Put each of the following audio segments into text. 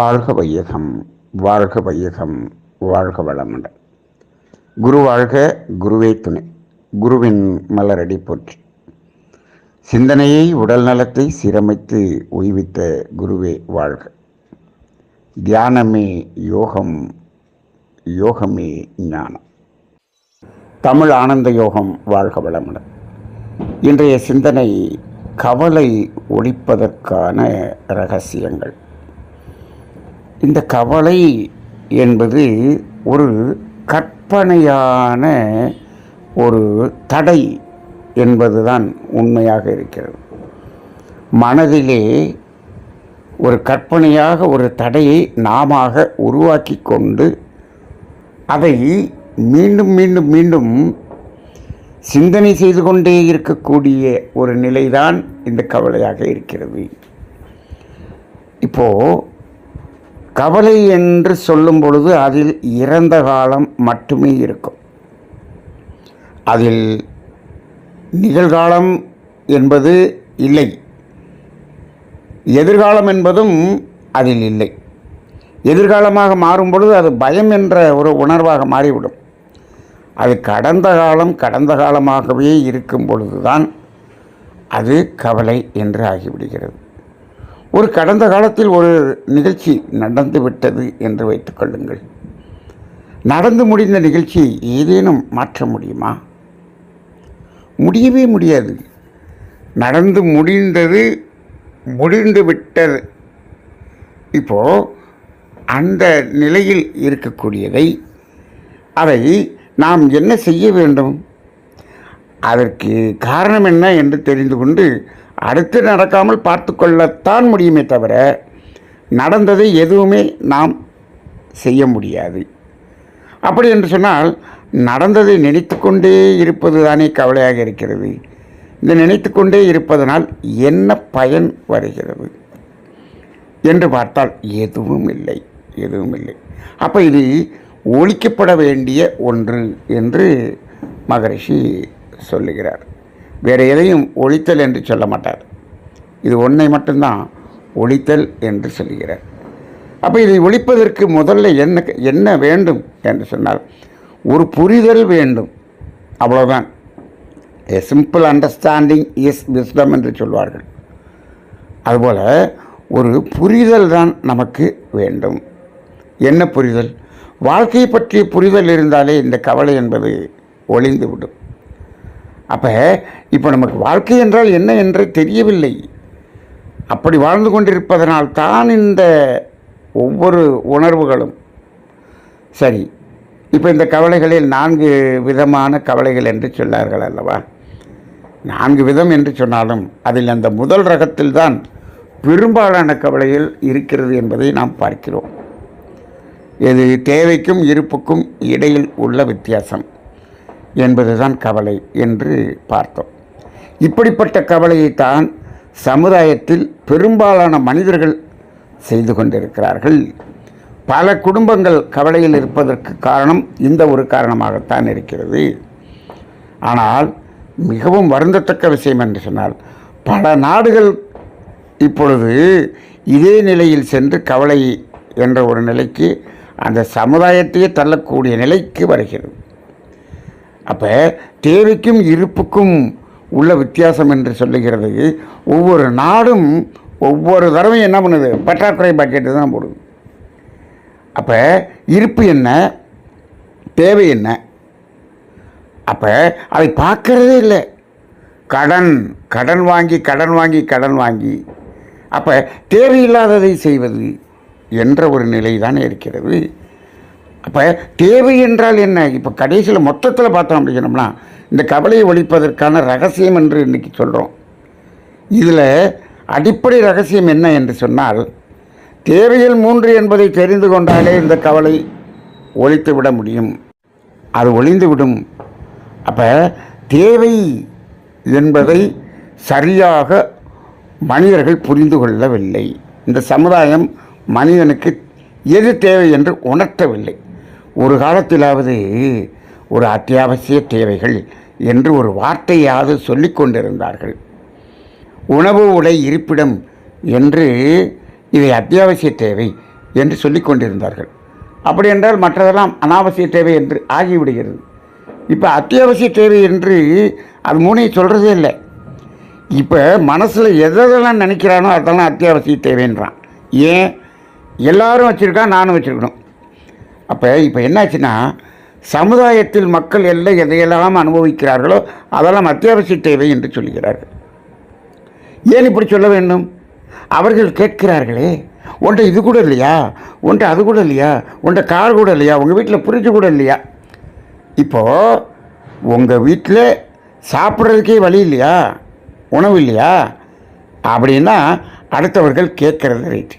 வாழ்க வையகம் வாழ்க வையகம் வாழ்க வளமுடன். குரு வாழ்க குருவே துணை. குருவின் மலரடி போற்றி. சிந்தனையை உடல் நலத்தை சீரமைத்து உய்வித்த குருவே வாழ்க. தியானமே யோகம் யோகமே ஞானம். தமிழ் ஆனந்த யோகம் வாழ்க வளமுடன். இன்றைய சிந்தனை கவலை ஒழிப்பதற்கான ரகசியங்கள். இந்த கவலை என்பது ஒரு கற்பனையான ஒரு தடை என்பதுதான் உண்மையாக இருக்கிறது. மனதிலே ஒரு கற்பனையாக ஒரு தடையை நாம உருவாக்கி கொண்டு அதை மீண்டும் மீண்டும் மீண்டும் சிந்தனை செய்து கொண்டே இருக்கக்கூடிய ஒரு நிலைதான் இந்த கவலையாக இருக்கிறது. இப்போது கவலை என்று சொல்லும் பொழுது அதில் இறந்த காலம் மட்டுமே இருக்கும். அதில் நிகழ்காலம் என்பது இல்லை. எதிர்காலம் என்பதும் அதில் இல்லை. எதிர்காலமாக மாறும் பொழுது அது பயம் என்ற ஒரு உணர்வாக மாறிவிடும். அது கடந்த காலம் கடந்த காலமாகவே இருக்கும் பொழுதுதான் அது கவலை என்று ஆகிவிடுகிறது. ஒரு கடந்த காலத்தில் ஒரு நிகழ்ச்சி நடந்து விட்டது என்று வைத்துக்கொள்ளுங்கள் நடந்து முடிந்த நிகழ்ச்சியை ஏதேனும் மாற்ற முடியுமா? முடியவே முடியாது. நடந்து முடிந்தது முடிந்து விட்டது. இப்போது அந்த நிலையில் இருக்கக்கூடியதை அதை நாம் என்ன செய்ய வேண்டும்? அதற்கு காரணம் என்ன என்று தெரிந்து கொண்டு அடுத்து நடக்காமல் பார்த்து கொள்ளத்தான் முடியுமே தவிர நடந்ததை எதுவுமே நாம் செய்ய முடியாது. அப்படி என்று சொன்னால் நடந்ததை நினைத்து கொண்டே இருப்பது தானே கவலையாக இருக்கிறது. இந்த நினைத்து கொண்டே இருப்பதனால் என்ன பயன் வருகிறது? என்று பார்த்தால் எதுவும் இல்லை எதுவும் இல்லை. அப்போ இது ஒழிக்கப்பட வேண்டிய ஒன்று என்று மகரிஷி சொல்லுகிறார். வேறு எதையும் ஒழித்தல் என்று சொல்ல மாட்டார். இது ஒன்றை மட்டும்தான் ஒழித்தல் என்று சொல்கிறார். அப்போ இதை ஒழிப்பதற்கு முதல்ல என்ன என்ன வேண்டும் என்று சொன்னால் ஒரு புரிதல் வேண்டும். அவ்வளோதான் a simple understanding is wisdom என்று சொல்வார்கள். அதுபோல் ஒரு புரிதல் தான் நமக்கு வேண்டும். என்ன புரிதல்? வாழ்க்கையை பற்றிய புரிதல் இருந்தாலே இந்த கவலை என்பது ஒளிந்துவிடும் அப்போ இப்போ நமக்கு வாழ்க்கை என்றால் என்ன என்று தெரியவில்லை. அப்படி வாழ்ந்து கொண்டிருப்பதனால் தான் இந்த ஒவ்வொரு உணர்வுகளும். சரி இப்போ இந்த கவலைகளில் நான்கு விதமான கவலைகள் என்று சொன்னார்கள் அல்லவா? நான்கு விதம் என்று சொன்னாலும் அதில் அந்த முதல் ரகத்தில்தான் பெரும்பாலான கவலைகள் இருக்கிறது என்பதை நாம் பார்க்கிறோம். இது தேவைக்கும் இருப்புக்கும் இடையில் உள்ள வித்தியாசம். என்பதுதான் கவலை என்று பார்த்தோம். இப்படிப்பட்ட கவலையைத்தான் சமுதாயத்தில் பெரும்பாலான மனிதர்கள் செய்து கொண்டிருக்கிறார்கள். பல குடும்பங்கள் கவலையில் இருப்பதற்கு காரணம் இந்த ஒரு காரணமாகத்தான் இருக்கிறது. ஆனால் மிகவும் வருந்தத்தக்க விஷயம் என்று சொன்னால் பல நாடுகள் இப்பொழுது இதே நிலையில் சென்று கவலை என்ற ஒரு நிலைக்கு அந்த சமுதாயத்தையே தள்ளக்கூடிய நிலைக்கு வருகிறது. அப்போ தேவைக்கும் இருப்புக்கும் உள்ள வித்தியாசம் என்று சொல்லுகிறது. ஒவ்வொரு நாடும் ஒவ்வொரு தடவையும் என்ன பண்ணுது? பற்றாக்குறை பாக்கெட்டு தான் போடுது. அப்போ இருப்பு என்ன? தேவை என்ன? அப்போ அதை பார்க்கறதே இல்லை. கடன் கடன் வாங்கி கடன் வாங்கி கடன் வாங்கி. அப்போ தேவையில்லாததை செய்வது என்ற ஒரு நிலை தானே இருக்கிறது. அப்போ தேவை என்றால் என்ன? இப்போ கடைசியில் மொத்தத்தில் பார்த்தோம் அப்படி இந்த கவலையை ஒழிப்பதற்கான ரகசியம் என்று இன்றைக்கி சொல்கிறோம் இதில் அடிப்படை ரகசியம் என்ன என்று சொன்னால் தேவையில் மூன்று என்பதை தெரிந்து கொண்டாலே இந்த கவலை ஒழித்து விட முடியும். அது ஒளிந்து விடும். அப்போ தேவை என்பதை சரியாக மனிதர்கள் புரிந்து கொள்ளவில்லை. இந்த சமுதாயம் மனிதனுக்கு எது தேவை என்று உணர்த்தவில்லை. ஒரு காலத்திலாவது ஒரு அத்தியாவசிய தேவைகள் என்று ஒரு வார்த்தையாவது சொல்லிக் கொண்டிருந்தார்கள். உணவு உடை இருப்பிடம் என்று இவை அத்தியாவசிய தேவை என்று சொல்லிக் கொண்டிருந்தார்கள். அப்படி என்றால் மற்றதெல்லாம் அனாவசிய தேவை என்று ஆகிவிடுகிறது. இப்போ அத்தியாவசிய தேவை என்று அது மூணையும் சொல்கிறதே இல்லை. இப்போ மனசில் எதெல்லாம் நினைக்கிறானோ அதெல்லாம் அத்தியாவசிய தேவைன்றான். ஏன்? எல்லாரும் வச்சுருக்கான் நானும் வச்சுருக்கணும். அப்போ இப்போ என்னாச்சுன்னா சமுதாயத்தில் மக்கள் எல்லாம் எதையெல்லாம் அனுபவிக்கிறார்களோ அதெல்லாம் அத்தியாவசிய தேவை என்று சொல்கிறார்கள் ஏன் இப்படி சொல்ல வேண்டும்? அவர்கள் கேட்கிறார்களே ஒன்றை இது கூட இல்லையா? ஒன்றை அது கூட இல்லையா? ஒன்றை கார் கூட இல்லையா? உங்கள் வீட்டில் புரிஞ்சு கூட இல்லையா? இப்போது உங்கள் வீட்டில் சாப்பிட்றதுக்கே வழி இல்லையா? உணவு இல்லையா? அப்படின்னா அடுத்தவர்கள் கேட்குறது ரைட்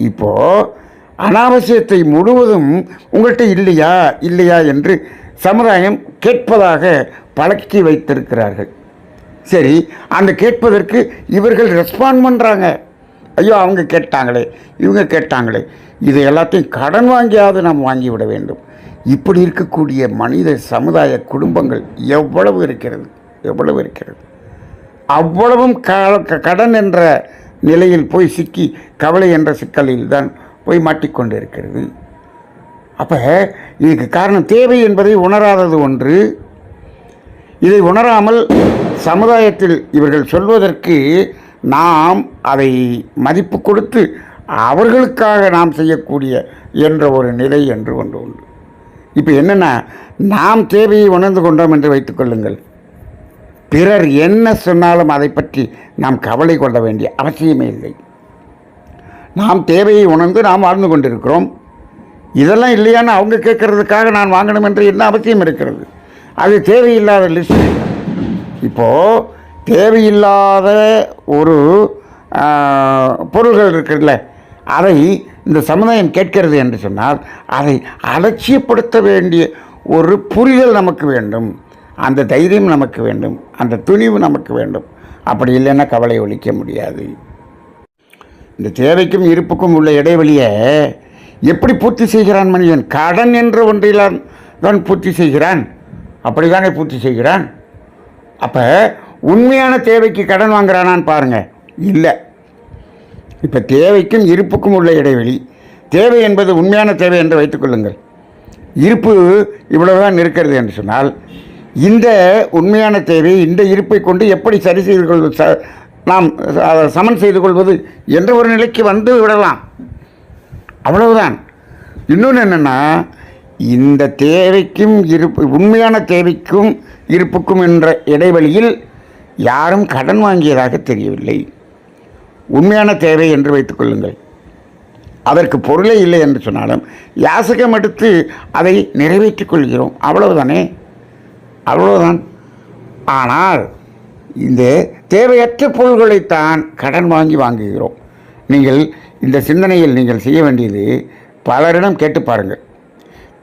இப்போது அனாவசியத்தை முழுவதும் உங்கள்கிட்ட இல்லையா இல்லையா என்று சமுதாயம் கேட்பதாக பழக்கி வைத்திருக்கிறார்கள். சரி அந்த கேட்பதற்கு இவர்கள் ரெஸ்பாண்ட் பண்ணுறாங்க ஐயோ அவங்க கேட்டாங்களே இவங்க கேட்டாங்களே. இது எல்லாத்தையும் கடன் வாங்கியாவது நாம் வாங்கிவிட வேண்டும். இப்படி இருக்கக்கூடிய மனித சமுதாய குடும்பங்கள் எவ்வளவு இருக்கிறது எவ்வளவு இருக்கிறது. அவ்வளவும் க- கடன் என்ற நிலையில் போய் சிக்கி கவலை என்ற சிக்கலில் தான் போய் மாட்டிக்கொண்டு இருக்கிறது அப்போ இதுக்கு காரணம் தேவை என்பதை உணராதது ஒன்று. இதை உணராமல் சமுதாயத்தில் இவர்கள் சொல்வதற்கு நாம் அதை மதிப்பு கொடுத்து அவர்களுக்காக நாம் செய்யக்கூடிய என்ற ஒரு நிலை என்று ஒன்று உண்டு. இப்போ என்னென்னா நாம் தேவையை உணர்ந்து கொண்டோம் என்று வைத்துக்கொள்ளுங்கள் பிறர் என்ன சொன்னாலும் அதை பற்றி நாம் கவலை கொள்ள வேண்டிய அவசியமே இல்லை. நாம் தேவையை உணர்ந்து நாம் வாழ்ந்து கொண்டிருக்கிறோம். இதெல்லாம் இல்லையான்னு அவங்க கேட்கறதுக்காக நான் வாங்கணும் என்று என்ன அவசியம் இருக்கிறது? அது தேவையில்லாத லிஸ்ட் இப்போது தேவையில்லாத ஒரு பொருள்கள் இருக்குல்ல அதை இந்த சமுதாயம் கேட்கிறது என்று சொன்னால் அதை அலட்சியப்படுத்த வேண்டிய ஒரு புரிதல் நமக்கு வேண்டும். அந்த தைரியம் நமக்கு வேண்டும். அந்த துணிவு நமக்கு வேண்டும். அப்படி இல்லைன்னா கவலை ஒழிக்க முடியாது. இந்த தேவைக்கும் இருப்புக்கும் உள்ள இடைவெளியை எப்படி பூர்த்தி செய்கிறான் மனிதன்? கடன் என்ற ஒன்றில் தான் பூர்த்தி செய்கிறான். அப்படிதானே பூர்த்தி செய்கிறான்? அப்போ உண்மையான தேவைக்கு கடன் வாங்குறானான்னு பாருங்கள் இல்லை. இப்போ தேவைக்கும் இருப்புக்கும் உள்ள இடைவெளி. தேவை என்பது உண்மையான தேவை என்று வைத்துக்கொள்ளுங்கள் இருப்பு இவ்வளவுதான் இருக்கிறது என்று சொன்னால் இந்த உண்மையான தேவை இந்த இருப்பை கொண்டு எப்படி சரி செய்து கொள்வது ச- நாம் சமன் செய்து கொள்வது என்ற ஒரு நிலைக்கு வந்து விடலாம். அவ்வளவுதான். இன்னொன்று என்னென்னா இந்த தேவைக்கும் இருப்பு உண்மையான தேவைக்கும் இருப்புக்கும் என்ற இடைவெளியில் யாரும் கடன் வாங்கியதாக தெரியவில்லை. உண்மையான தேவை என்று வைத்துக்கொள்ளுங்கள் அதற்கு பொருளே இல்லை என்று சொன்னாலும் யாசகம் எடுத்து அதை நிறைவேற்றிக் கொள்கிறோம். அவ்வளவுதானே? அவ்வளவுதான். ஆனால் இந்த தேவையற்ற பொருள்களைத்தான் கடன் வாங்கி வாங்குகிறோம். நீங்கள் இந்த சிந்தனையில் நீங்கள் செய்ய வேண்டியது பலரிடம் கேட்டு பாருங்கள்.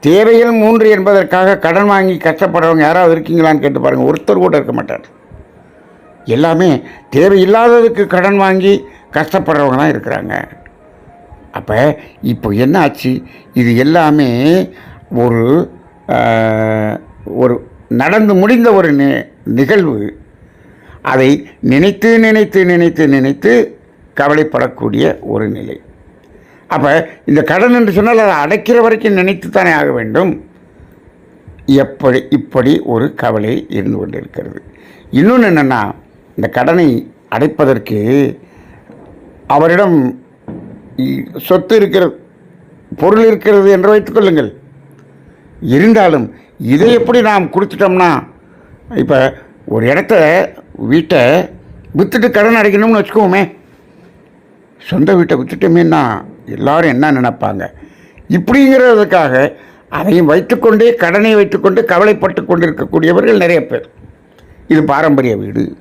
தேவைகள் மூன்று என்பதற்காக கடன் வாங்கி கஷ்டப்படுறவங்க யாராவது இருக்கீங்களான்னு கேட்டு பாருங்கள். ஒருத்தர் கூட இருக்க மாட்டார். எல்லாமே தேவையில்லாததுக்கு கடன் வாங்கி கஷ்டப்படுறவங்க தான் இருக்கிறாங்க. அப்போ இப்போ என்ன ஆச்சு? இது எல்லாமே ஒரு ஒரு நடந்து முடிந்த ஒரு நிகழ்வு. அதை நினைத்து நினைத்து நினைத்து நினைத்து கவலைப்படக்கூடிய ஒரு நிலை. அப்போ இந்த கடன் என்று சொன்னால் அதை அடைக்கிற வரைக்கும் நினைத்து தானே ஆக வேண்டும். எப்படி இப்படி ஒரு கவலை இருந்து கொண்டிருக்கிறது. இன்னொன்று என்னென்னா இந்த கடனை அடைப்பதற்கு அவரிடம் சொத்து இருக்கிறது பொருள் இருக்கிறது என்று வைத்துக்கொள்ளுங்கள் இருந்தாலும் இதை எப்படி நாம் கொடுத்துட்டோம்னா இப்போ ஒரு இடத்த வீட்டை விற்றுட்டு கடன் அடைக்கணும்னு வச்சுக்கோமே. சொந்த வீட்டை விற்றுட்டோமேன்னா எல்லாரும் என்ன நினைப்பாங்க? இப்படிங்கிறதுக்காக அதையும் வைத்துக்கொண்டே கடனை வைத்துக்கொண்டு கவலைப்பட்டு கொண்டிருக்கக்கூடியவர்கள் நிறைய பேர். இது பாரம்பரிய வீடு.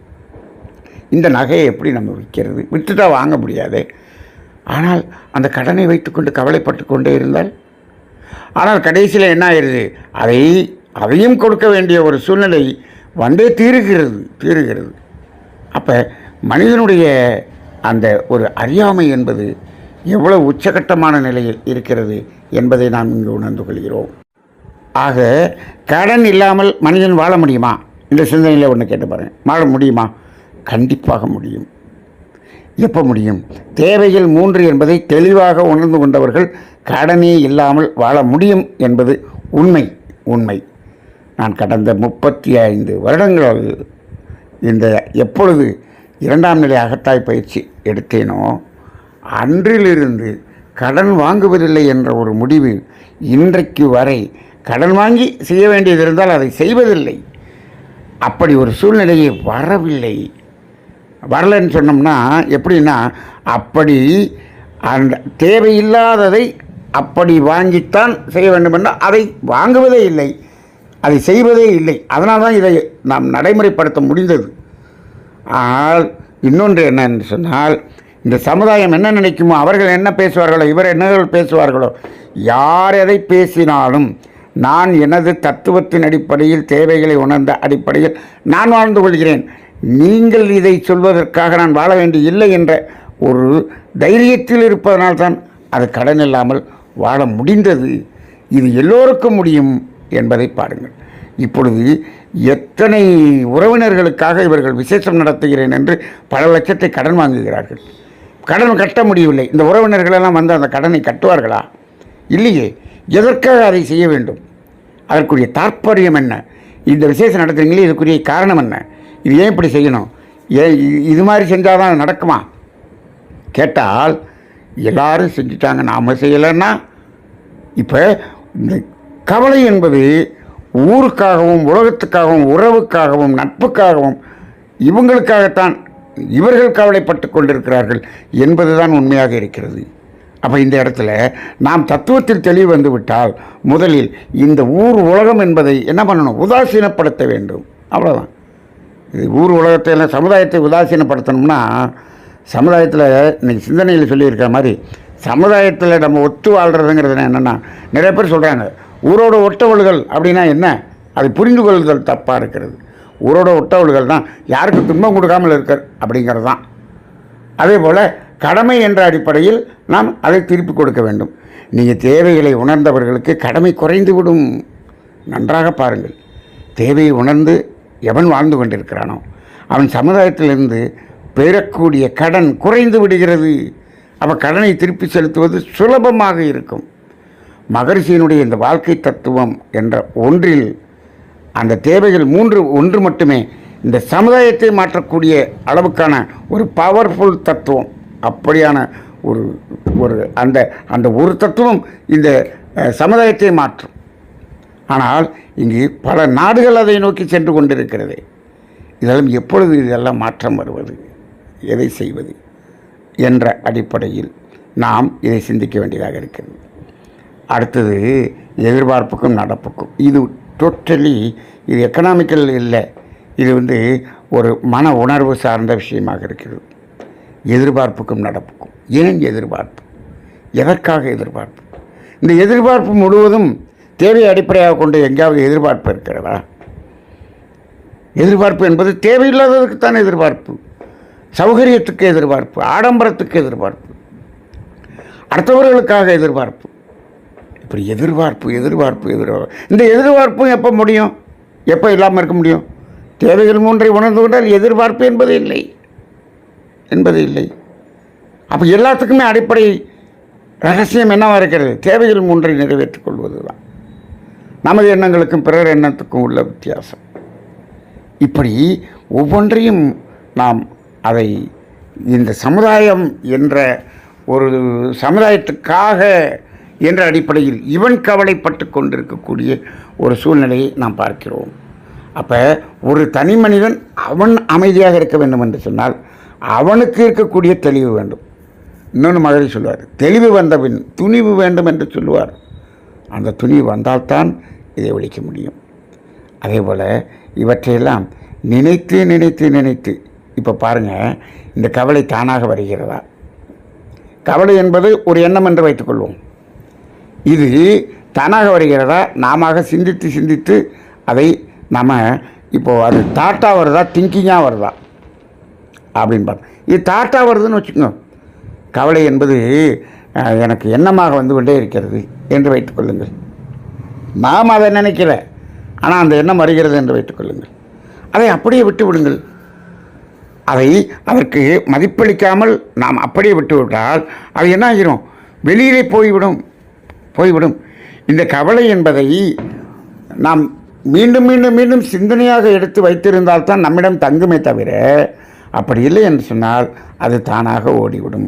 இந்த நகையை எப்படி நம்ம விற்கிறது? விற்றுட்டா வாங்க முடியாது. ஆனால் அந்த கடனை வைத்துக்கொண்டு கவலைப்பட்டு கொண்டே இருந்தால்? ஆனால் கடைசியில் என்ன ஆயிடுது? அதை அதையும் கொடுக்க வேண்டிய ஒரு சூழ்நிலை வந்தே தீருகிறது தீருகிறது. அப்போ மனிதனுடைய அந்த ஒரு அறியாமை என்பது எவ்வளவு உச்சகட்டமான நிலையில் இருக்கிறது என்பதை நாம் இங்கு உணர்ந்து கொள்கிறோம். ஆக கடன் இல்லாமல் மனிதன் வாழ முடியுமா? இந்த சிந்தனையில் ஒன்று கேட்டு பாருங்க. வாழ முடியுமா? கண்டிப்பாக முடியும். எப்போ முடியும்? தேவைகள் மூன்று என்பதை தெளிவாக உணர்ந்து கொண்டவர்கள் கடனே இல்லாமல் வாழ முடியும் என்பது உண்மை உண்மை. நான் கடந்த முப்பத்தி ஐந்து வருடங்கள் இந்த எப்பொழுது இரண்டாம் நிலை அகத்தாய் பயிற்சி எடுத்தேனோ அன்றிலிருந்து கடன் வாங்குவதில்லை என்ற ஒரு முடிவு இன்றைக்கு வரை கடன் வாங்கி செய்ய வேண்டியது இருந்தால் அதை செய்வதில்லை. அப்படி ஒரு சூழ்நிலையே வரவில்லை. வரலைன்னு சொன்னோம்னா எப்படின்னா அப்படி அந்த தேவையில்லாததை அப்படி வாங்கித்தான் செய்ய வேண்டுமென்றால் அதை வாங்குவதே இல்லை. அதை செய்வதே இல்லை. அதனால் தான் இதை நாம் நடைமுறைப்படுத்த முடிந்தது. ஆனால் இன்னொன்று என்னன்னு சொன்னால் இந்த சமுதாயம் என்ன நினைக்குமோ அவர்கள் என்ன பேசுவார்களோ இவர் என்ன பேசுவார்களோ யார் எதை பேசினாலும் நான் எனது தத்துவத்தின் அடிப்படையில் தேவைகளை உணர்ந்த அடிப்படையில் நான் வாழ்ந்து கொள்கிறேன். நீங்கள் இதை சொல்வதற்காக நான் வாழ வேண்டி இல்லை என்ற ஒரு தைரியத்தில் இருப்பதனால்தான் அது கடன் இல்லாமல் வாழ முடிந்தது. இது எல்லோருக்கும் முடியும். என்பதை பாருங்கள். இப்பொழுது எத்தனை உறவினர்களுக்காக இவர்கள் விசேஷம் நடத்துகிறேன் என்று பல லட்சத்தை கடன் வாங்குகிறார்கள். கடன் கட்ட முடியவில்லை. இந்த உறவினர்களெல்லாம் வந்து அந்த கடனை கட்டுவார்களா? இல்லையே. எதற்காக அதை செய்ய வேண்டும்? அதற்குரிய தாற்பயம் என்ன? இந்த விசேஷம் நடத்துகிறீங்களே இதுக்குரிய காரணம் என்ன? இது ஏன் இப்படி செய்யணும்? ஏன் இது மாதிரி செஞ்சால் தான் நடக்குமா? கேட்டால் எல்லாரும் செஞ்சுட்டாங்க. நாம் செய்யலைன்னா இப்போ இந்த கவலை என்பது ஊருக்காகவும் உலகத்துக்காகவும் உறவுக்காகவும் நட்புக்காகவும் இவங்களுக்காகத்தான் இவர்கள் கவலைப்பட்டு கொண்டிருக்கிறார்கள் என்பதுதான் உண்மையாக இருக்கிறது. அப்போ இந்த இடத்துல நாம் தத்துவத்தில் தெளிவு வந்துவிட்டால் முதலில் இந்த ஊர் உலகம் என்பதை என்ன பண்ணணும்? உதாசீனப்படுத்த வேண்டும். அவ்வளோதான் இது ஊர் உலகத்தை எல்லாம் சமுதாயத்தை உதாசீனப்படுத்தணும்னா சமுதாயத்தில் இன்னைக்கு சிந்தனையில் சொல்லியிருக்கிற மாதிரி சமுதாயத்தில் நம்ம ஒத்து வாழ்கிறதுங்கிறது என்னென்னா நிறைய பேர் சொல்கிறாங்க ஊரோட ஒட்டவள்கள் அப்படின்னா என்ன? அதை புரிந்து கொள்ளுதல் தப்பாக இருக்கிறது. ஊரோட ஒட்டவள்கள் தான் யாருக்கு துன்பம் கொடுக்காமல் இருக்க அப்படிங்கிறது தான். அதே போல் கடமை என்ற அடிப்படையில் நாம் அதை திருப்பி கொடுக்க வேண்டும். நீங்கள் தேவைகளை உணர்ந்தவர்களுக்கு கடமை குறைந்துவிடும் நன்றாக பாருங்கள். தேவையை உணர்ந்து எவன் வாழ்ந்து கொண்டிருக்கிறானோ அவன் சமுதாயத்திலிருந்து பெறக்கூடிய கடன் குறைந்து விடுகிறது. அப்போ கடனை திருப்பி செலுத்துவது சுலபமாக இருக்கும். மகரிஷியினுடைய இந்த வாழ்க்கை தத்துவம் என்ற ஒன்றில் அந்த தேவைகள் மூன்று ஒன்று மட்டுமே இந்த சமுதாயத்தை மாற்றக்கூடிய அளவுக்கான ஒரு பவர்ஃபுல் தத்துவம். அப்படியான ஒரு ஒரு அந்த அந்த ஒரு தத்துவம் இந்த சமுதாயத்தை மாற்றும். ஆனால் இங்கு பல நாடுகள் அதை நோக்கி சென்று கொண்டிருக்கிறது. இதெல்லாம் எப்பொழுது இதெல்லாம் மாற்றம் வருவது? எதை செய்வது? என்ற அடிப்படையில் நாம் இதை சிந்திக்க வேண்டியதாக இருக்கிறது. அடுத்தது எதிர்பார்ப்புக்கும் நடப்புக்கும். இது டோட்டலி இது எக்கனாமிக்கல் இல்லை. இது வந்து ஒரு மன உணர்வு சார்ந்த விஷயமாக இருக்கிறது. எதிர்பார்ப்புக்கும் நடப்புக்கும். ஏன் எதிர்பார்ப்பு. எதற்காக எதிர்பார்ப்பு? இந்த எதிர்பார்ப்பு முழுவதும் தேவையை அடிப்படையாக கொண்டு எங்கேயாவது எதிர்பார்ப்பு இருக்கிறதா? எதிர்பார்ப்பு என்பது தேவையில்லாததுக்கு தான் எதிர்பார்ப்பு. சௌகரியத்துக்கு எதிர்பார்ப்பு. ஆடம்பரத்துக்கு எதிர்பார்ப்பு. அடுத்தவர்களுக்காக எதிர்பார்ப்பு. இப்படி எதிர்பார்ப்பு எதிர்பார்ப்பு எதிர்பார்ப்பு. இந்த எதிர்பார்ப்பும் எப்போ முடியும்? எப்போ இல்லாமல் இருக்க முடியும்? தேவைகள் மூன்றை உணர்ந்து கொண்டால் எதிர்பார்ப்பு என்பது இல்லை. என்பது இல்லை. அப்போ எல்லாத்துக்குமே அடிப்படை ரகசியம் என்னவாக இருக்கிறது? தேவைகள் மூன்றை நிறைவேற்றிக் கொள்வது தான் நமது எண்ணங்களுக்கும் பிறர் எண்ணத்துக்கும் உள்ள வித்தியாசம். இப்படி ஒவ்வொன்றையும் நாம் அதை இந்த சமுதாயம் என்ற ஒரு சமுதாயத்துக்காக என்ற அடிப்படையில் இவன் கவலைப்பட்டு கொண்டிருக்கக்கூடிய ஒரு சூழ்நிலையை நாம் பார்க்கிறோம். அப்போ ஒரு தனி மனிதன் அவன் அமைதியாக இருக்க வேண்டும் என்று சொன்னால் அவனுக்கு இருக்கக்கூடிய தெளிவு வேண்டும். இன்னொன்று மகளிர் சொல்லுவார் தெளிவு வந்தபின் துணிவு வேண்டும் என்று சொல்லுவார். அந்த துணிவு வந்தால்தான் இதை ஒழிக்க முடியும். அதே போல் இவற்றையெல்லாம் நினைத்து நினைத்து நினைத்து இப்போ பாருங்கள் இந்த கவலை தானாக வருகிறதா? கவலை என்பது ஒரு எண்ணம் என்று வைத்துக்கொள்வோம் இது தானாக வருகிறதா நாம சிந்தித்து சிந்தித்து அதை நம்ம இப்போது அது தாட்டாக வருதா திங்கிங்காக வருதா? அப்படின்னு பார்த்து இது தாட்டாக வருதுன்னு வச்சுக்கோங்க. கவலை என்பது எனக்கு எண்ணமாக வந்து கொண்டே இருக்கிறது என்று வைத்துக்கொள்ளுங்கள் நாம் அதை நினைக்கல ஆனால் அந்த எண்ணம் வருகிறது என்று வைத்துக்கொள்ளுங்கள் அதை அப்படியே விட்டு விடுங்கள். அதை அதற்கு மதிப்பளிக்காமல் நாம் அப்படியே விட்டுவிட்டால் அது என்ன ஆகிரும்? வெளியிலே போய்விடும். போய்விடும். இந்த கவலை என்பதை நாம் மீண்டும் மீண்டும் மீண்டும் சிந்தனையாக எடுத்து வைத்திருந்தால் தான் நம்மிடம் தங்குமே தவிர அப்படி இல்லை என்று சொன்னால் அது தானாக ஓடிவிடும்.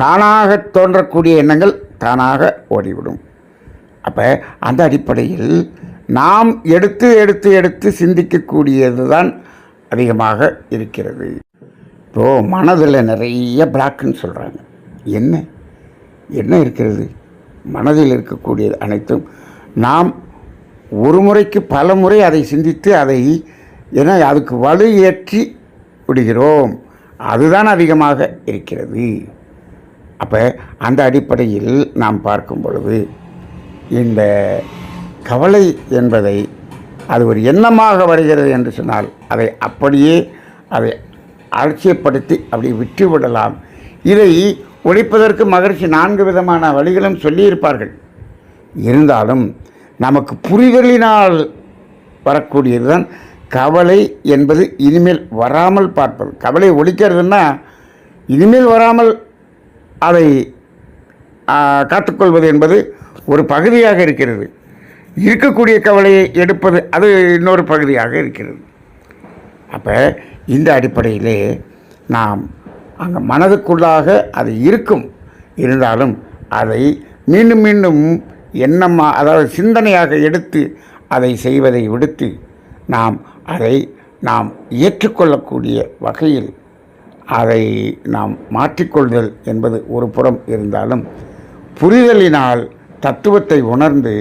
தானாக தோன்றக்கூடிய எண்ணங்கள் தானாக ஓடிவிடும். அப்போ அந்த அடிப்படையில் நாம் எடுத்து எடுத்து எடுத்து சிந்திக்கக்கூடியது தான் அதிகமாக இருக்கிறது. இப்போது மனதில் நிறைய பிளாக்குன்னு சொல்கிறாங்க என்ன? என்ன இருக்கிறது? மனதில் இருக்கக்கூடியது அனைத்தும். நாம் ஒரு முறைக்கு பல முறை அதை சிந்தித்து அதை ஏன்னா அதுக்கு வலு ஏற்றி விடுகிறோம். அதுதான் அதிகமாக இருக்கிறது. அப்போ அந்த அடிப்படையில் நாம் பார்க்கும் பொழுது இந்த கவலை என்பதை அது ஒரு எண்ணமாக வருகிறது என்று சொன்னால் அதை அப்படியே அதை அலட்சியப்படுத்தி அப்படி விட்டுவிடலாம். இதை ஒழிப்பதற்கு மகிழ்ச்சி நான்கு விதமான வழிகளும் சொல்லியிருப்பார்கள். இருந்தாலும் நமக்கு புரிதலினால் வரக்கூடியது தான் கவலை என்பது இனிமேல் வராமல் பார்ப்பது. கவலை ஒழிக்கிறதுன்னா இனிமேல் வராமல் அதை காத்துக்கொள்வது என்பது ஒரு பகுதியாக இருக்கிறது. இருக்கக்கூடிய கவலையை எடுப்பது அது இன்னொரு பகுதியாக இருக்கிறது. அப்போ இந்த அடிப்படையிலே நாம் அங்கே மனதுக்குள்ளாக அது இருக்கும். இருந்தாலும் அதை மீண்டும் மீண்டும் எண்ணமாக அதாவது சிந்தனையாக எடுத்து அதை செய்வதை விடுத்து நாம் அதை நாம் ஏற்றுக்கொள்ளக்கூடிய வகையில் அதை நாம் மாற்றிக்கொள்தல் என்பது ஒரு புறம் இருந்தாலும் புரிதலினால் தத்துவத்தை உணர்ந்து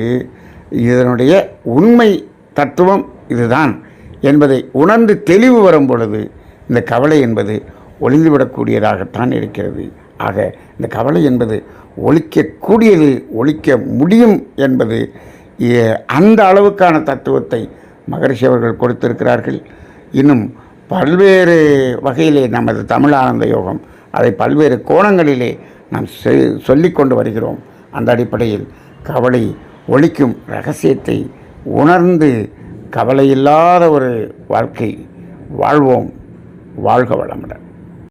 இதனுடைய உண்மை தத்துவம் இதுதான் என்பதை உணர்ந்து தெளிவு வரும் பொழுது இந்த கவலை என்பது ஒளிந்துவிடக்கூடியதாகத்தான் இருக்கிறது. ஆக இந்த கவலை என்பது ஒழிக்கக்கூடியது ஒழிக்க முடியும் என்பது அந்த அளவுக்கான தத்துவத்தை மகரிஷி அவர்கள் கொடுத்திருக்கிறார்கள். இன்னும் பல்வேறு வகையிலே நமது தமிழ் ஆனந்த யோகம் அதை பல்வேறு கோணங்களிலே நாம் செ- சொல்லிக் கொண்டு வருகிறோம். அந்த அடிப்படையில் கவலை ஒழிக்கும் ரகசியத்தை உணர்ந்து கவலையில்லாத ஒரு வாழ்க்கை வாழ்வோம். வாழ்க வளமுடன்.